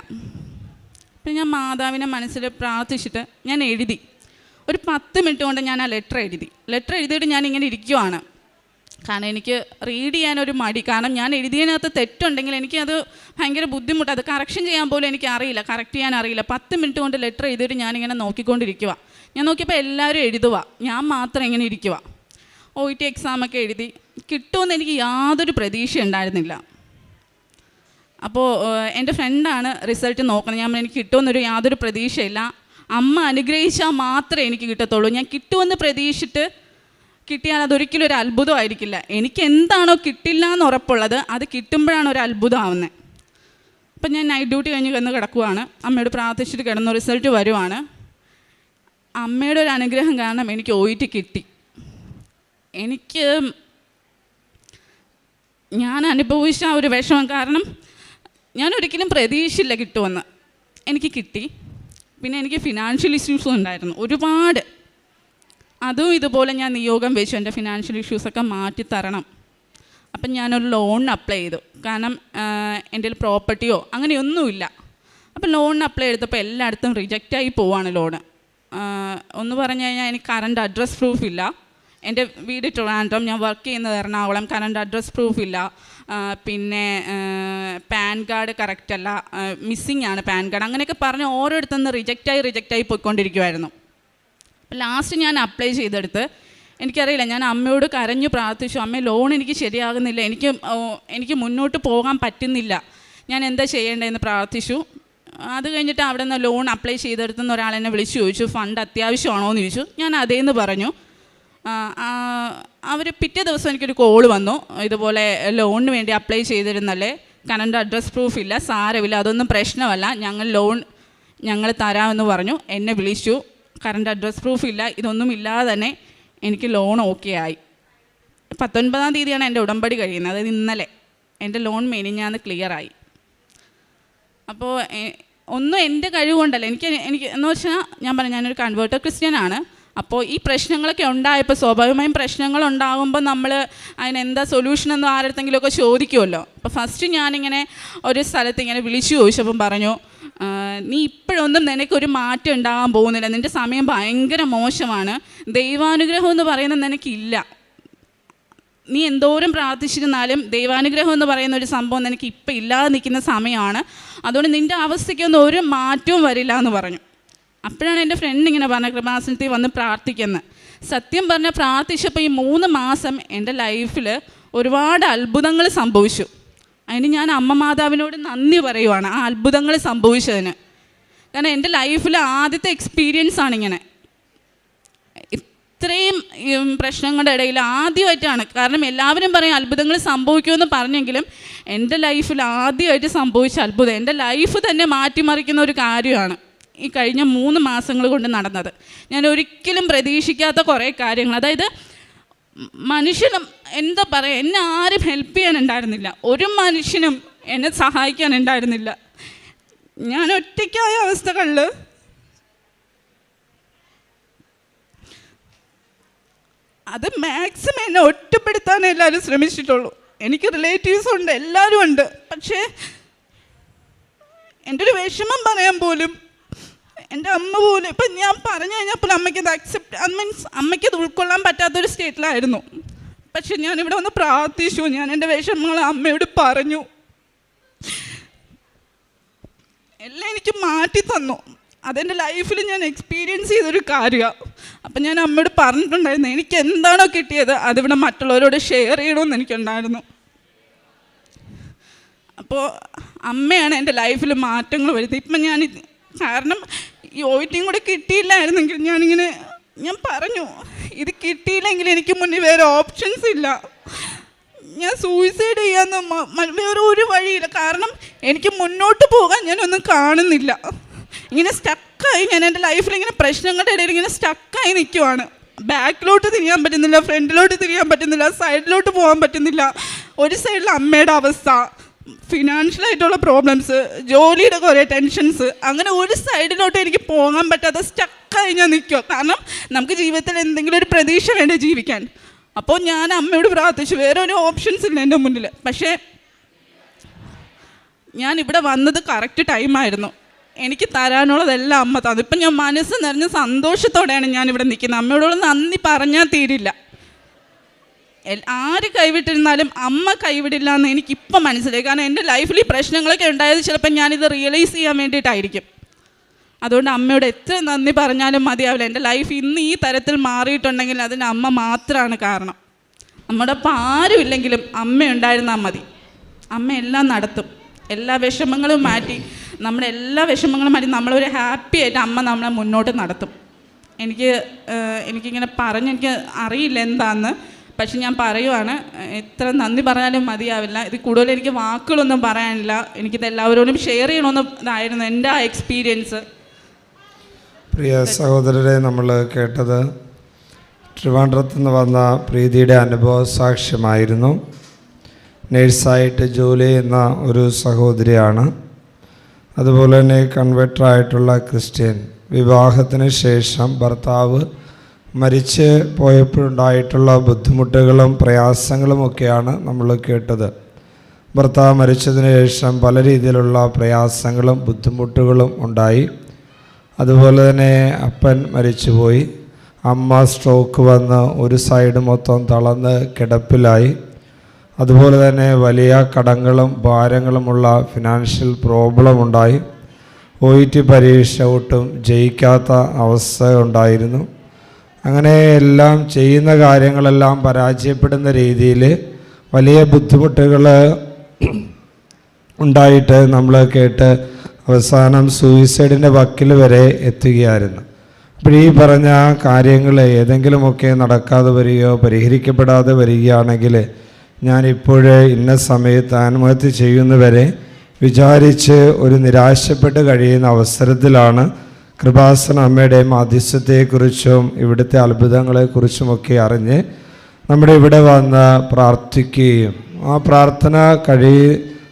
അപ്പം ഞാൻ മാതാവിനെ മനസ്സിൽ പ്രാർത്ഥിച്ചിട്ട് ഞാൻ എഴുതി. ഒരു പത്ത് മിനിറ്റ് കൊണ്ട് ഞാൻ ആ ലെറ്റർ എഴുതി. ലെറ്റർ എഴുതിയിട്ട് ഞാൻ ഇങ്ങനെ ഇരിക്കുവാണ്. കാരണം എനിക്ക് റീഡ് ചെയ്യാനൊരു മടി. കാരണം ഞാൻ എഴുതിയതിനകത്ത് തെറ്റുണ്ടെങ്കിൽ എനിക്കത് ഭയങ്കര ബുദ്ധിമുട്ട്. അത് കറക്ഷൻ ചെയ്യാൻ പോലും എനിക്ക് അറിയില്ല. കറക്റ്റ് ചെയ്യാൻ അറിയില്ല. പത്ത് മിനിറ്റ് കൊണ്ട് ലെറ്റർ എഴുതിയിട്ട് ഞാനിങ്ങനെ നോക്കിക്കൊണ്ടിരിക്കുക ഞാൻ നോക്കിയപ്പോൾ എല്ലാവരും എഴുതുക ഞാൻ മാത്രം ഇങ്ങനെ ഇരിക്കുക ഒ ടി എക്സാമൊക്കെ എഴുതി. കിട്ടുമെന്ന് എനിക്ക് യാതൊരു പ്രതീക്ഷ ഉണ്ടായിരുന്നില്ല. അപ്പോൾ എന്റെ ഫ്രണ്ടാണ് റിസൾട്ട് നോക്കുന്നത് ഞാൻ എനിക്ക് കിട്ടുമെന്നൊരു യാതൊരു പ്രതീക്ഷയില്ല. അമ്മ അനുഗ്രഹിച്ചാൽ മാത്രമേ എനിക്ക് കിട്ടത്തുള്ളൂ. ഞാൻ കിട്ടുമെന്ന് പ്രതീക്ഷിച്ചിട്ട് കിട്ടിയാൽ അതൊരിക്കലും ഒരു അത്ഭുതമായിരിക്കില്ല. എനിക്ക് എന്താണോ കിട്ടില്ല എന്ന് ഉറപ്പുള്ളത് അത് കിട്ടുമ്പോഴാണ് ഒരു അത്ഭുതമാവുന്നത്. അപ്പം ഞാൻ നൈറ്റ് ഡ്യൂട്ടി കഴിഞ്ഞ് കിടന്ന് കിടക്കുവാണ്. അമ്മയോട് പ്രാർത്ഥിച്ചിട്ട് കിടന്ന റിസൾട്ട് വരുവാണ്. അമ്മയുടെ ഒരു അനുഗ്രഹം കാരണം എനിക്ക് ഓയിറ്റ് കിട്ടി. എനിക്ക് ഞാൻ അനുഭവിച്ച ആ ഒരു വിഷമം കാരണം ഞാൻ ഒരിക്കലും പ്രതീക്ഷയില്ല കിട്ടുമെന്ന്. എനിക്ക് കിട്ടി. പിന്നെ എനിക്ക് ഫിനാൻഷ്യൽ ഇഷ്യൂസും ഉണ്ടായിരുന്നു. ഒരുപാട് അതും ഇതുപോലെ ഞാൻ നിയോഗം വെച്ചു. എന്റെ ഫിനാൻഷ്യൽ ഇഷ്യൂസൊക്കെ മാറ്റി തരണം. അപ്പം ഞാനൊരു ലോണിന് അപ്ലൈ ചെയ്തു. കാരണം എന്റെ പ്രോപ്പർട്ടിയോ അങ്ങനെയൊന്നുമില്ല. അപ്പം ലോണിന് അപ്ലൈ ചെയ്തപ്പോൾ എല്ലായിടത്തും റിജക്റ്റായി പോവാണ് ലോണ് ഒന്ന് പറഞ്ഞു കഴിഞ്ഞാൽ എനിക്ക് കറണ്ട് അഡ്രസ് പ്രൂഫ് ഇല്ല. എന്റെ വീട് ട്രിവാൻഡ്രം ഞാൻ വർക്ക് ചെയ്യുന്നത് എറണാകുളം. കറണ്ട് അഡ്രസ് പ്രൂഫ് ഇല്ല. പിന്നെ പാൻ കാർഡ് കറക്റ്റ് അല്ല. മിസ്സിങ് ആണ് പാൻ കാർഡ്. അങ്ങനെയൊക്കെ പറഞ്ഞ് ഓരോരുത്തുനിന്ന് റിജക്റ്റായി റിജക്റ്റായി പോയിക്കൊണ്ടിരിക്കുമായിരുന്നു അപ്പം ലാസ്റ്റ് ഞാൻ അപ്ലൈ ചെയ്തെടുത്ത് എനിക്കറിയില്ല ഞാൻ അമ്മയോട് കരഞ്ഞു പ്രാർത്ഥിച്ചു അമ്മ ലോൺ എനിക്ക് ശരിയാകുന്നില്ല എനിക്ക് എനിക്ക് മുന്നോട്ട് പോകാൻ പറ്റുന്നില്ല ഞാൻ എന്താ ചെയ്യേണ്ടതെന്ന് പ്രാർത്ഥിച്ചു. അത് കഴിഞ്ഞിട്ട് അവിടെ നിന്ന് ലോൺ അപ്ലൈ ചെയ്തെടുത്തുന്ന ഒരാൾ എന്നെ വിളിച്ചു ചോദിച്ചു ഫണ്ട് അത്യാവശ്യമാണോ? എന്ന് ചോദിച്ചു. ഞാൻ അതേന്ന് പറഞ്ഞു. അവർ പിറ്റേ ദിവസം എനിക്കൊരു കോൾ വന്നു. ഇതുപോലെ ലോണിന് വേണ്ടി അപ്ലൈ ചെയ്തിരുന്നല്ലേ? കറണ്ട് അഡ്രസ് പ്രൂഫ് ഇല്ല സാരമില്ല അതൊന്നും പ്രശ്നമല്ല. ഞങ്ങൾ ലോൺ ഞങ്ങൾ തരാമെന്ന് പറഞ്ഞു. എന്നെ വിളിച്ചു. കറണ്ട് അഡ്രസ് പ്രൂഫ് ഇല്ല. ഇതൊന്നും ഇല്ലാതെ തന്നെ എനിക്ക് ലോൺ ഓക്കെ ആയി. പത്തൊൻപതാം തീയതിയാണ് എന്റെ ഉടമ്പടി കഴിയുന്നത്. അതായത് ഇന്നലെ എന്റെ ലോൺ മെനിഞ്ഞാന്ന് ക്ലിയറായി അപ്പോൾ ഒന്നും എന്റെ കഴിവുകൊണ്ടല്ല. എനിക്ക് എനിക്ക് എന്ന് വെച്ചാൽ ഞാൻ പറഞ്ഞു ഞാനൊരു കൺവേർട്ടർ ക്രിസ്ത്യനാണ് അപ്പോൾ ഈ പ്രശ്നങ്ങളൊക്കെ ഉണ്ടായപ്പോൾ സ്വാഭാവികമായും പ്രശ്നങ്ങൾ ഉണ്ടാകുമ്പോൾ നമ്മൾ അതിനെന്താ സൊല്യൂഷൻ എന്നോ ആരടുത്തെങ്കിലുമൊക്കെ ചോദിക്കുമല്ലോ അപ്പോൾ ഫസ്റ്റ് ഞാനിങ്ങനെ ഒരു സ്ഥലത്ത് ഇങ്ങനെ വിളിച്ചു ചോദിച്ചപ്പം പറഞ്ഞു "ആ, നീ ഇപ്പോഴൊന്നും നിനക്കൊരു മാറ്റം ഉണ്ടാകാൻ പോകുന്നില്ല. നിന്റെ സമയം ഭയങ്കര മോശമാണ്. ദൈവാനുഗ്രഹം എന്ന് പറയുന്നത് നിനക്കില്ല. നീ എന്തോരം പ്രാർത്ഥിച്ചിരുന്നാലും ദൈവാനുഗ്രഹം എന്ന് പറയുന്ന ഒരു സംഭവം നിനക്ക് ഇപ്പം ഇല്ലാതെ നിൽക്കുന്ന സമയമാണ്. അതുകൊണ്ട് നിന്റെ അവസ്ഥയ്ക്കൊന്നും ഒരു മാറ്റവും വരില്ല എന്ന് പറഞ്ഞു. അപ്പോഴാണ് എന്റെ ഫ്രണ്ട് ഇങ്ങനെ പറഞ്ഞ കൃപാസനത്തിൽ വന്ന് പ്രാർത്ഥിക്കുന്നത് സത്യം പറഞ്ഞാൽ പ്രാർത്ഥിച്ചപ്പോൾ ഈ മൂന്ന് മാസം എന്റെ ലൈഫിൽ ഒരുപാട് അത്ഭുതങ്ങൾ സംഭവിച്ചു. അതിന് ഞാൻ അമ്മ മാതാവിനോട് നന്ദി പറയുവാണ് ആ അത്ഭുതങ്ങൾ സംഭവിച്ചതിന്. കാരണം എന്റെ ലൈഫിലെ ആദ്യത്തെ എക്സ്പീരിയൻസ് ആണ് ഇങ്ങനെ. ഇത്രയും പ്രശ്നങ്ങളുടെ ഇടയിൽ ആദ്യമായിട്ടാണ്. കാരണം എല്ലാവരും പറയും അത്ഭുതങ്ങൾ സംഭവിക്കുമെന്ന് പറഞ്ഞെങ്കിലും എന്റെ ലൈഫിൽ ആദ്യമായിട്ട് സംഭവിച്ച അത്ഭുതം എന്റെ ലൈഫ് തന്നെ മാറ്റിമറിക്കുന്ന ഒരു കാര്യമാണ് ഈ കഴിഞ്ഞ മൂന്ന് മാസങ്ങൾ കൊണ്ട് നടന്നത്. ഞാൻ ഒരിക്കലും പ്രതീക്ഷിക്കാത്ത കുറേ കാര്യങ്ങൾ. അതായത് മനുഷ്യനും എന്താ പറയുക എന്നെ ആരും ഹെൽപ്പ് ചെയ്യാനുണ്ടായിരുന്നില്ല. ഒരു മനുഷ്യനും എന്നെ സഹായിക്കാനുണ്ടായിരുന്നില്ല. ഞാൻ ഒറ്റയ്ക്കായ അവസ്ഥകളിൽ അത് മാക്സിമം എന്നെ ഒറ്റപ്പെടുത്താൻ എല്ലാവരും ശ്രമിച്ചിട്ടുള്ളൂ. എനിക്ക് റിലേറ്റീവ്സ് ഉണ്ട് എല്ലാവരും ഉണ്ട്. പക്ഷേ എന്റെ ഒരു വിഷമം പറയാൻ പോലും എന്റെ അമ്മ പോലും ഇപ്പം ഞാൻ പറഞ്ഞു കഴിഞ്ഞപ്പോൾ അമ്മയ്ക്ക് അത് അക്സെപ്റ്റ് അത് മീൻസ് അമ്മയ്ക്ക് അത് ഉൾക്കൊള്ളാൻ പറ്റാത്തൊരു സ്റ്റേറ്റിലായിരുന്നു പക്ഷെ ഞാൻ ഇവിടെ വന്ന് പ്രാർത്ഥിച്ചു ഞാൻ എന്റെ വിഷമങ്ങൾ അമ്മയോട് പറഞ്ഞു. എല്ലാം എനിക്ക് മാറ്റി തന്നു. അതെന്റെ ലൈഫിൽ ഞാൻ എക്സ്പീരിയൻസ് ചെയ്തൊരു കാര്യമാണ് അപ്പം ഞാൻ അമ്മയോട് പറഞ്ഞിട്ടുണ്ടായിരുന്നു എനിക്ക് എന്താണോ കിട്ടിയത് അതിവിടെ മറ്റുള്ളവരോട് ഷെയർ ചെയ്യണമെന്ന് എനിക്കുണ്ടായിരുന്നു. അപ്പോൾ അമ്മയാണ് എന്റെ ലൈഫിൽ മാറ്റങ്ങൾ വരുത്തി ഇപ്പം ഞാൻ കാരണം ഈ ഓയിറ്റിയും കൂടെ കിട്ടിയില്ലായിരുന്നെങ്കിൽ ഞാനിങ്ങനെ ഞാൻ പറഞ്ഞു ഇത് കിട്ടിയില്ലെങ്കിൽ എനിക്ക് മുന്നിൽ വേറെ ഓപ്ഷൻസ് ഇല്ല. ഞാൻ സൂയിസൈഡ് ചെയ്യാന്ന് വേറെ ഒരു വഴിയില്ല. കാരണം എനിക്ക് മുന്നോട്ട് പോകാൻ ഞാനൊന്നും കാണുന്നില്ല. ഇങ്ങനെ സ്റ്റക്കായി ഞാൻ എന്റെ ലൈഫിൽ ഇങ്ങനെ പ്രശ്നങ്ങളുടെ ഇടയിൽ ഇങ്ങനെ സ്റ്റക്കായി നിൽക്കുവാണ് ബാക്കിലോട്ട് തിരിയാൻ പറ്റുന്നില്ല ഫ്രണ്ടിലോട്ട് തിരിയാൻ പറ്റുന്നില്ല സൈഡിലോട്ട് പോകാൻ പറ്റുന്നില്ല. ഒരു സൈഡിൽ അമ്മയുടെ അവസ്ഥ. ഫിനാൻഷ്യലായിട്ടുള്ള പ്രോബ്ലംസ് ജോലിയുടെ കുറേ ടെൻഷൻസ് അങ്ങനെ ഒരു സൈഡിലോട്ട് എനിക്ക് പോകാൻ പറ്റാതെ സ്റ്റക്കായി ഞാൻ നിൽക്കുക കാരണം നമുക്ക് ജീവിതത്തിൽ എന്തെങ്കിലും ഒരു പ്രതീക്ഷ വേണ്ടേ ജീവിക്കാൻ. അപ്പോൾ ഞാൻ അമ്മയോട് പ്രാർത്ഥിച്ചു വേറെ ഒരു ഓപ്ഷൻസ് ഇല്ല എന്റെ മുന്നിൽ പക്ഷേ ഞാൻ ഇവിടെ വന്നത് കറക്റ്റ് ടൈമായിരുന്നു എനിക്ക് തരാനുള്ളതെല്ലാം അമ്മ തന്നു. ഇപ്പം ഞാൻ മനസ്സ് നിറഞ്ഞ സന്തോഷത്തോടെയാണ് ഞാൻ ഇവിടെ നിൽക്കുന്നത്. അമ്മയോടുള്ള നന്ദി പറഞ്ഞാൽ തീരില്ല. ആര് കൈവിട്ടിരുന്നാലും അമ്മ കൈവിടില്ല എന്ന് എനിക്കിപ്പം മനസ്സിലായി. കാരണം എന്റെ ലൈഫിൽ ഈ പ്രശ്നങ്ങളൊക്കെ ഉണ്ടായത് ചിലപ്പോൾ ഞാനിത് റിയലൈസ് ചെയ്യാൻ വേണ്ടിയിട്ടായിരിക്കും. അതുകൊണ്ട് അമ്മയോട് എത്ര നന്ദി പറഞ്ഞാലും മതിയാവില്ല. എന്റെ ലൈഫ് ഇന്ന് ഈ തരത്തിൽ മാറിയിട്ടുണ്ടെങ്കിൽ അതിന് അമ്മ മാത്രമാണ് കാരണം. നമ്മുടെ ഒപ്പം ആരുമില്ലെങ്കിലും അമ്മ ഉണ്ടായിരുന്നാൽ മതി. അമ്മ എല്ലാം നടത്തും. എല്ലാ വിഷമങ്ങളും മാറ്റി നമ്മുടെ എല്ലാ വിഷമങ്ങളും മാറ്റി നമ്മളൊരു ഹാപ്പി ആയിട്ട് അമ്മ നമ്മളെ മുന്നോട്ട് നടത്തും. എനിക്ക് എനിക്കിങ്ങനെ പറഞ്ഞ് എനിക്ക് അറിയില്ല എന്താന്ന്. പക്ഷെ ഞാൻ പറയുവാണ് എത്ര നന്ദി പറഞ്ഞാലും മതിയാവില്ല. ഇത് കൂടുതൽ എനിക്ക് വാക്കുകളൊന്നും പറയാനില്ല. എനിക്കിത് എല്ലാവരോടും ഷെയർ ചെയ്യണമെന്ന് ഇതായിരുന്നു എന്റെ ആ എക്സ്പീരിയൻസ് പ്രിയ സഹോദരരെ നമ്മൾ കേട്ടത് ട്രിവാൻഡ്രത്ത് നിന്ന് വന്ന പ്രീതിയുടെ അനുഭവ സാക്ഷ്യമായിരുന്നു. നേഴ്സായിട്ട് ജോലി ചെയ്യുന്ന ഒരു സഹോദരിയാണ്. അതുപോലെ തന്നെ കൺവെർട്ടറായിട്ടുള്ള ക്രിസ്ത്യൻ. വിവാഹത്തിന് ശേഷം ഭർത്താവ് മരിച്ച് പോയപ്പോഴുണ്ടായിട്ടുള്ള ബുദ്ധിമുട്ടുകളും പ്രയാസങ്ങളും ഒക്കെയാണ് നമ്മൾ കേട്ടത്. ഭർത്താവ് മരിച്ചതിന് ശേഷം പല രീതിയിലുള്ള പ്രയാസങ്ങളും ബുദ്ധിമുട്ടുകളും ഉണ്ടായി. അതുപോലെ തന്നെ അപ്പൻ മരിച്ചുപോയി. അമ്മ സ്ട്രോക്ക് വന്ന് ഒരു സൈഡ് മൊത്തം തളർന്ന് കിടപ്പിലായി. അതുപോലെ തന്നെ വലിയ കടങ്ങളും ഭാരങ്ങളുമുള്ള ഫിനാൻഷ്യൽ പ്രോബ്ലം ഉണ്ടായി. ഒ ഇ ടി പരീക്ഷ ഒട്ടും ജയിക്കാത്ത അവസ്ഥ ഉണ്ടായിരുന്നു. അങ്ങനെ എല്ലാം ചെയ്യുന്ന കാര്യങ്ങളെല്ലാം പരാജയപ്പെടുന്ന രീതിയിൽ വലിയ ബുദ്ധിമുട്ടുകൾ ഉണ്ടായിട്ട് നമ്മൾ കേട്ട് അവസാനം സൂയിസൈഡിന്റെ വക്കിൽ വരെ എത്തുകയായിരുന്നു. അപ്പോൾ ഈ പറഞ്ഞ കാര്യങ്ങൾ ഏതെങ്കിലുമൊക്കെ നടക്കാതെ വരികയോ പരിഹരിക്കപ്പെടാതെ വരികയാണെങ്കിൽ ഞാനിപ്പോഴേ ഇന്ന സമയത്ത് ആത്മഹത്യ ചെയ്യുന്നവരെ വിചാരിച്ച് ഒരു നിരാശപ്പെട്ട് കഴിയുന്ന അവസരത്തിലാണ് കൃപാസന അമ്മയുടെ മാധ്യസ്ഥത്തെക്കുറിച്ചും ഇവിടുത്തെ അത്ഭുതങ്ങളെക്കുറിച്ചുമൊക്കെ അറിഞ്ഞ് നമ്മുടെ ഇവിടെ വന്ന് പ്രാർത്ഥിക്കുകയും ആ പ്രാർത്ഥന കഴി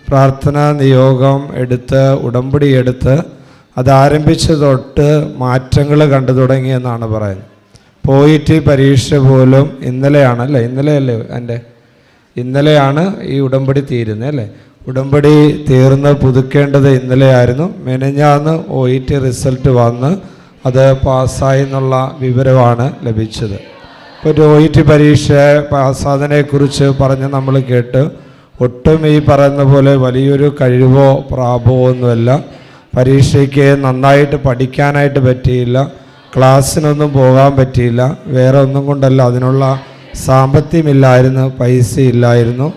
പ്രാർത്ഥനാ നിയോഗം എടുത്ത് ഉടമ്പടി എടുത്ത് അത് ആരംഭിച്ച തൊട്ട് മാറ്റങ്ങൾ കണ്ടു തുടങ്ങിയെന്നാണ് പറയുന്നത്. പോയിട്ട് പരീക്ഷ പോലും ഇന്നലെയാണല്ലേ ഇന്നലെയല്ലേ എന്റെ? ഇന്നലെയാണ് ഈ ഉടമ്പടി തീരുന്നത് അല്ലേ? ഉടമ്പടി തീർന്ന് പുതുക്കേണ്ടത് ഇന്നലെയായിരുന്നു. മെനഞ്ഞാന്ന് ഒ ഇ ടി റിസൾട്ട് വന്ന് അത് പാസ്സായി എന്നുള്ള വിവരമാണ് ലഭിച്ചത്. ഇപ്പോൾ ഒ ഇ ടി പരീക്ഷ പാസ്സാതിനെക്കുറിച്ച് പറഞ്ഞ് നമ്മൾ കേട്ട് ഒട്ടും ഈ പറയുന്ന പോലെ വലിയൊരു കഴിവോ പ്രാപോ ഒന്നുമല്ല. പരീക്ഷയ്ക്ക് നന്നായിട്ട് പഠിക്കാനായിട്ട് പറ്റിയില്ല. ക്ലാസ്സിനൊന്നും പോകാൻ പറ്റിയില്ല. വേറെ ഒന്നും കൊണ്ടല്ല അതിനുള്ള സാമ്പത്തികമില്ലായിരുന്നു പൈസ ഇല്ലായിരുന്നു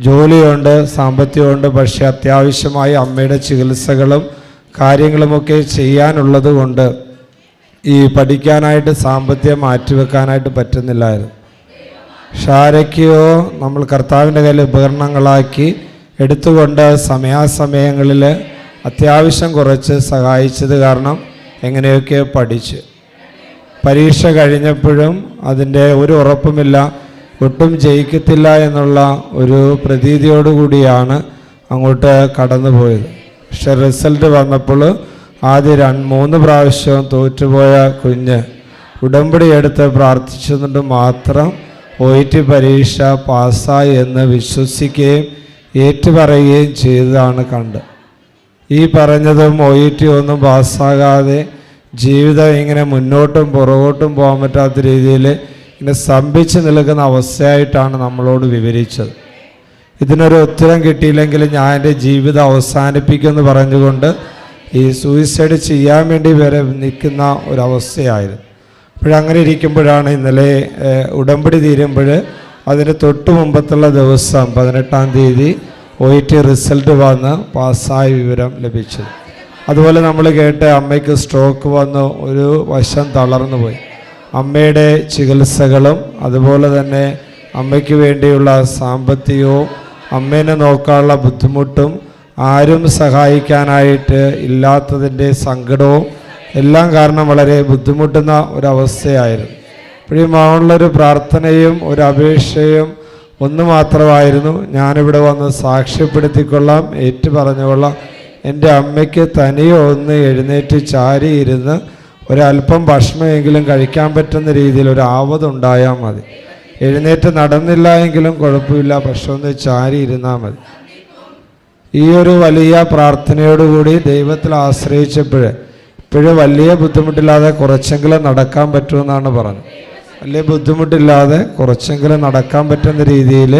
ജോലിയുണ്ട് സാമ്പത്തികമുണ്ട് പക്ഷേ അത്യാവശ്യമായി അമ്മയുടെ ചികിത്സകളും കാര്യങ്ങളുമൊക്കെ ചെയ്യാനുള്ളത് കൊണ്ട് ഈ പഠിക്കാനായിട്ട് സാമ്പത്തികം മാറ്റിവെക്കാനായിട്ട് പറ്റുന്നില്ലായിരുന്നു. ഷാരയ്ക്കോ നമ്മൾ കർത്താവിന്റെ കയ്യിൽ ഉപകരണങ്ങളാക്കി എടുത്തുകൊണ്ട് സമയാസമയങ്ങളിൽ അത്യാവശ്യം കുറച്ച് സഹായിച്ചത് കാരണം എങ്ങനെയൊക്കെ പഠിച്ച്. പരീക്ഷ കഴിഞ്ഞപ്പോഴും അതിന്റെ ഒരു ഉറപ്പുമില്ല. ഒട്ടും ജയിക്കത്തില്ല എന്നുള്ള ഒരു പ്രതീതിയോടുകൂടിയാണ് അങ്ങോട്ട് കടന്നു പോയത് പക്ഷെ റിസൾട്ട് വന്നപ്പോൾ ആദ്യ രണ്ട് മൂന്ന് പ്രാവശ്യം തോറ്റുപോയ കുഞ്ഞ് ഉടമ്പടി എടുത്ത് പ്രാർത്ഥിച്ചുകൊണ്ട് മാത്രം ഒ ടി പരീക്ഷ പാസ്സായി എന്ന് വിശ്വസിക്കുകയും ഏറ്റുപറയുകയും ചെയ്തതാണ് കണ്ട്. ഈ പറഞ്ഞതും ഒ ടി ഒന്നും പാസ്സാകാതെ ജീവിതം ഇങ്ങനെ മുന്നോട്ടും പുറകോട്ടും പോകാൻ പറ്റാത്ത രീതിയിൽ ഇങ്ങനെ സ്തംഭിച്ച് നിൽക്കുന്ന അവസ്ഥയായിട്ടാണ് നമ്മളോട് വിവരിച്ചത്. ഇതിനൊരു ഉത്തരം കിട്ടിയില്ലെങ്കിൽ ഞാൻ എന്റെ ജീവിതം അവസാനിപ്പിക്കുമെന്ന് പറഞ്ഞുകൊണ്ട് ഈ സൂയിസൈഡ് ചെയ്യാൻ വേണ്ടി വരെ നിൽക്കുന്ന ഒരവസ്ഥയായിരുന്നു. അപ്പോഴങ്ങനെ ഇരിക്കുമ്പോഴാണ് ഇന്നലെ ഉടമ്പടി തീരുമ്പോൾ അതിന് തൊട്ട് മുമ്പത്തുള്ള ദിവസം പതിനെട്ടാം തീയതി ഒ ടി റിസൾട്ട് വന്ന് പാസ്സായ വിവരം ലഭിച്ചത്. അതുപോലെ നമ്മൾ കേട്ട് അമ്മയ്ക്ക് സ്ട്രോക്ക് വന്ന് ഒരു വശം തളർന്നു പോയി അമ്മയുടെ ചികിത്സകളും അതുപോലെ തന്നെ അമ്മയ്ക്ക് വേണ്ടിയുള്ള സാമ്പത്തികവും അമ്മേനെ നോക്കാനുള്ള ബുദ്ധിമുട്ടും ആരും സഹായിക്കാനായിട്ട് ഇല്ലാത്തതിന്റെ സങ്കടവും എല്ലാം കാരണം വളരെ ബുദ്ധിമുട്ടുന്ന ഒരവസ്ഥയായിരുന്നു. ഇപ്പോഴും മകളിലൊരു പ്രാർത്ഥനയും ഒരു അപേക്ഷയും ഒന്ന് മാത്രമായിരുന്നു ഞാനിവിടെ വന്ന് സാക്ഷ്യപ്പെടുത്തിക്കൊള്ളാം ഏറ്റു പറഞ്ഞുകൊള്ളാം എന്റെ അമ്മയ്ക്ക് തനിയെ ഒന്ന് എഴുന്നേറ്റ് ചാരിയിരുന്ന് ഒരല്പം ഭക്ഷണമെങ്കിലും കഴിക്കാൻ പറ്റുന്ന രീതിയിൽ ഒരു ആവതുണ്ടായാൽ മതി. എഴുന്നേറ്റ് നടന്നില്ല എങ്കിലും കുഴപ്പമില്ല പക്ഷെ ഒന്ന് ചാരി ഇരുന്നാൽ മതി. ഈ ഒരു വലിയ പ്രാർത്ഥനയോടുകൂടി ദൈവത്തിൽ ആശ്രയിച്ചപ്പോഴേ ഇപ്പോഴും വലിയ ബുദ്ധിമുട്ടില്ലാതെ കുറച്ചെങ്കിലും നടക്കാൻ പറ്റുമെന്നാണ് പറഞ്ഞത്. വലിയ ബുദ്ധിമുട്ടില്ലാതെ കുറച്ചെങ്കിലും നടക്കാൻ പറ്റുന്ന രീതിയിൽ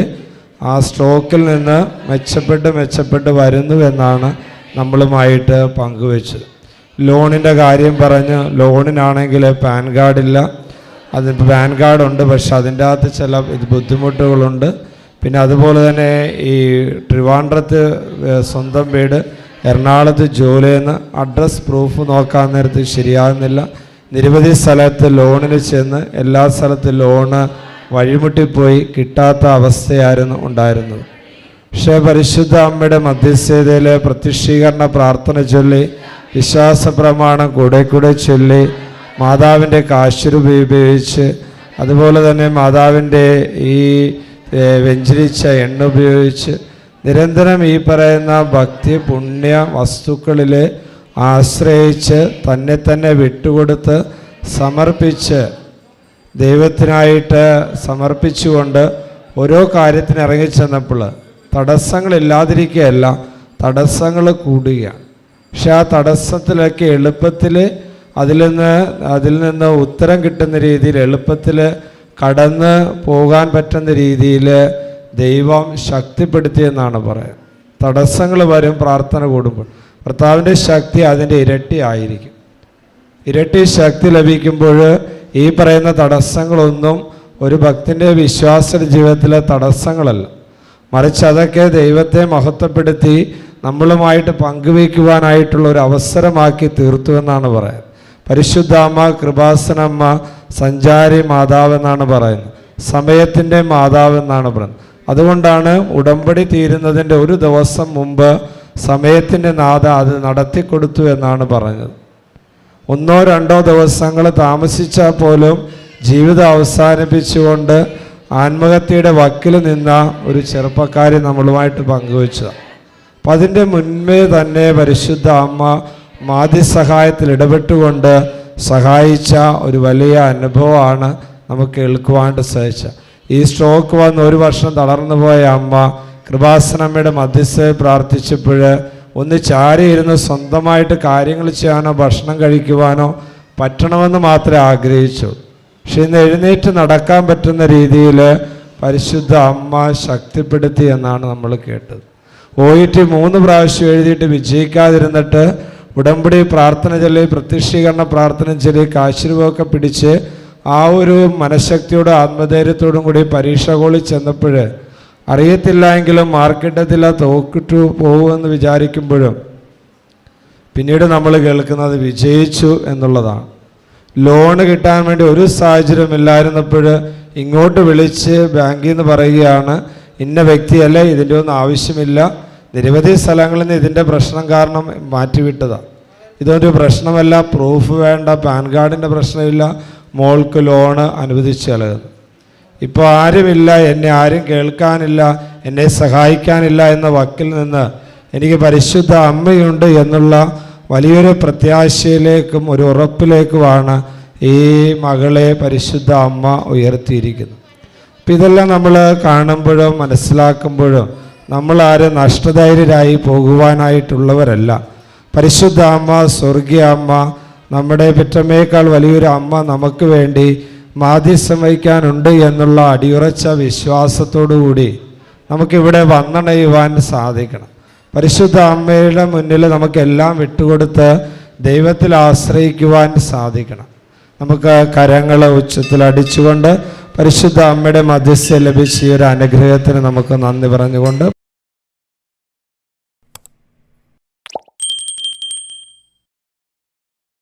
ആ സ്ട്രോക്കിൽ നിന്ന് മെച്ചപ്പെട്ട് മെച്ചപ്പെട്ട് വരുന്നു എന്നാണ് നമ്മളുമായിട്ട് പങ്കുവെച്ചത്. ലോണിന്റെ കാര്യം പറഞ്ഞ് ലോണിനാണെങ്കിൽ പാൻ കാർഡില്ല അത് പാൻ കാർഡുണ്ട് പക്ഷെ അതിന്റെ അകത്ത് ചില ഇത് ബുദ്ധിമുട്ടുകളുണ്ട്. പിന്നെ അതുപോലെ തന്നെ ഈ ട്രിവാൻഡ്രത്ത് സ്വന്തം വീട് എറണാകുളത്ത് ജോലി ചെയ്യുന്ന അഡ്രസ് പ്രൂഫ് നോക്കാൻ നേരത്ത് ശരിയാകുന്നില്ല. നിരവധി സ്ഥലത്ത് ലോണിന് ചെന്ന് എല്ലാ സ്ഥലത്തും ലോണ് വഴിമുട്ടിപ്പോയി കിട്ടാത്ത അവസ്ഥയായിരുന്നു ഉണ്ടായിരുന്നത്. പക്ഷേ പരിശുദ്ധ അമ്മയുടെ മധ്യസ്ഥതയിലെ പ്രത്യക്ഷീകരണ പ്രാർത്ഥന ചൊല്ലി വിശ്വാസ പ്രമാണം കൂടെ കൂടെ ചൊല്ലി മാതാവിന്റെ കാശുരൂപ ഉപയോഗിച്ച് അതുപോലെ തന്നെ മാതാവിന്റെ ഈ വെഞ്ചരിച്ച എണ്ണ ഉപയോഗിച്ച് നിരന്തരം ഈ പറയുന്ന ഭക്തി പുണ്യ വസ്തുക്കളിൽ ആശ്രയിച്ച് തന്നെ തന്നെ വിട്ടുകൊടുത്ത് സമർപ്പിച്ച് ദൈവത്തിനായിട്ട് സമർപ്പിച്ചുകൊണ്ട് ഓരോ കാര്യത്തിന് ഇറങ്ങിച്ചെന്നപ്പോൾ തടസ്സങ്ങളില്ലാതിരിക്കുകയല്ല തടസ്സങ്ങൾ കൂടുകയാണ്. പക്ഷെ ആ തടസ്സത്തിലൊക്കെ എളുപ്പത്തിൽ അതിൽ നിന്ന് അതിൽ നിന്ന് ഉത്തരം കിട്ടുന്ന രീതിയിൽ എളുപ്പത്തിൽ കടന്ന് പോകാൻ പറ്റുന്ന രീതിയിൽ ദൈവം ശക്തിപ്പെടുത്തിയെന്നാണ് പറയുന്നത്. തടസ്സങ്ങൾ വരും പ്രാർത്ഥന കൂടുമ്പോൾ. ഭർത്താവിന്റെ ശക്തി അതിന്റെ ഇരട്ടി ആയിരിക്കും. ഇരട്ടി ശക്തി ലഭിക്കുമ്പോൾ ഈ പറയുന്ന തടസ്സങ്ങളൊന്നും ഒരു ഭക്തിന്റെ വിശ്വാസ ജീവിതത്തിലെ തടസ്സങ്ങളല്ല. മറിച്ച് അതൊക്കെ ദൈവത്തെ മഹത്വപ്പെടുത്തി നമ്മളുമായിട്ട് പങ്കുവയ്ക്കുവാനായിട്ടുള്ള ഒരു അവസരമാക്കി തീർത്തു എന്നാണ് പറയുന്നത്. പരിശുദ്ധാമ്മ കൃപാസനമ്മ സഞ്ചാരി മാതാവ് എന്നാണ് പറയുന്നത്. സമയത്തിന്റെ മാതാവ് എന്നാണ് പറയുന്നത്. അതുകൊണ്ടാണ് ഉടമ്പടി തീരുന്നതിന്റെ ഒരു ദിവസം മുമ്പ് സമയത്തിന്റെ നാഥ അത് നടത്തി കൊടുത്തു എന്നാണ് പറഞ്ഞത്. ഒന്നോ രണ്ടോ ദിവസങ്ങൾ താമസിച്ചാൽ പോലും ജീവിതം അവസാനിപ്പിച്ചുകൊണ്ട് ആത്മഹത്യയുടെ വക്കിൽ നിന്ന ഒരു ചെറുപ്പക്കാരി നമ്മളുമായിട്ട് പങ്കുവച്ചതാണ്. അപ്പം അതിന്റെ മുൻപേ തന്നെ പരിശുദ്ധ അമ്മ മാധ്യസഹായത്തിൽ ഇടപെട്ടുകൊണ്ട് സഹായിച്ച ഒരു വലിയ അനുഭവമാണ് നമുക്ക് കേൾക്കുവാണ്ട് സഹിച്ച. ഈ സ്ട്രോക്ക് വന്ന് ഒരു വർഷം തളർന്നു പോയ അമ്മ കൃപാസനമ്മയുടെ മധ്യസ്ഥ പ്രാർത്ഥിച്ചപ്പോൾ ഒന്ന് ചാരിയിരുന്ന് സ്വന്തമായിട്ട് കാര്യങ്ങൾ ചെയ്യാനോ ഭക്ഷണം കഴിക്കുവാനോ പറ്റണമെന്ന് മാത്രമേ ആഗ്രഹിച്ചു. പക്ഷെ ഇന്ന് എഴുന്നേറ്റ് നടക്കാൻ പറ്റുന്ന രീതിയിൽ പരിശുദ്ധ അമ്മ ശക്തിപ്പെടുത്തി എന്നാണ് നമ്മൾ കേട്ടത്. ഒ ഇ ടി മൂന്ന് പ്രാവശ്യം എഴുതിയിട്ട് വിജയിക്കാതിരുന്നിട്ട് ഉടമ്പടി പ്രാർത്ഥന ചൊല്ലി പ്രത്യക്ഷീകരണ പ്രാർത്ഥന ചൊല്ലി കാശിരുവൊക്കെ പിടിച്ച് ആ ഒരു മനഃശക്തിയോടും ആത്മധൈര്യത്തോടും കൂടി പരീക്ഷ കോളിൽ ചെന്നപ്പോൾ അറിയത്തില്ല എങ്കിലും മാർക്കിട്ടത്തില്ല തോക്കിട്ടു പോകുമെന്ന് വിചാരിക്കുമ്പോഴും പിന്നീട് നമ്മൾ കേൾക്കുന്നത് വിജയിച്ചു എന്നുള്ളതാണ്. ലോണ് കിട്ടാൻ വേണ്ടി ഒരു സാഹചര്യം ഇല്ലായിരുന്നപ്പോൾ ഇങ്ങോട്ട് വിളിച്ച് ബാങ്കിൽ നിന്ന് പറയുകയാണ് ഇന്ന വ്യക്തിയല്ല ഇതിന്റെ ഒന്നും ആവശ്യമില്ല നിരവധി സ്ഥലങ്ങളിൽ നിന്ന് ഇതിന്റെ പ്രശ്നം കാരണം മാറ്റിവിട്ടതാണ് ഇതൊരു പ്രശ്നമല്ല പ്രൂഫ് വേണ്ട പാൻ കാർഡിന്റെ പ്രശ്നമില്ല മോൾക്ക് ലോണ് അനുവദിച്ചു നൽകുന്നു ഇപ്പോൾ ആരുമില്ല എന്നെ ആരും കേൾക്കാനില്ല എന്നെ സഹായിക്കാനില്ല എന്ന വക്കിൽ നിന്ന് എനിക്ക് പരിശുദ്ധ അമ്മയുണ്ട് എന്നുള്ള വലിയൊരു പ്രത്യാശയിലേക്കും ഒരു ഉറപ്പിലേക്കുമാണ് ഈ മകളെ പരിശുദ്ധ അമ്മ ഉയർത്തിയിരിക്കുന്നത്. അപ്പം ഇതെല്ലാം നമ്മൾ കാണുമ്പോഴും മനസ്സിലാക്കുമ്പോഴും നമ്മളാരും നഷ്ടധൈര്യരായി പോകുവാനായിട്ടുള്ളവരല്ല. പരിശുദ്ധ അമ്മ സ്വർഗീയ അമ്മ നമ്മുടെ പെറ്റമ്മയേക്കാൾ വലിയൊരു അമ്മ നമുക്ക് വേണ്ടി മാധ്യസ്ഥം വഹിക്കാനുണ്ട് എന്നുള്ള അടിയുറച്ച വിശ്വാസത്തോടു കൂടി നമുക്കിവിടെ വന്നണയുവാൻ സാധിക്കണം. പരിശുദ്ധ അമ്മയുടെ മുന്നിൽ നമുക്കെല്ലാം വിട്ടുകൊടുത്ത് ദൈവത്തിൽ ആശ്രയിക്കുവാൻ സാധിക്കണം. നമുക്ക് കരങ്ങൾ ഉച്ചത്തിൽ അടിച്ചുകൊണ്ട് പരിശുദ്ധ അമ്മയുടെ മധ്യസ്ഥ ലഭിച്ച ഈ ഒരു അനുഗ്രഹത്തിന് നമുക്ക് നന്ദി പറഞ്ഞുകൊണ്ട്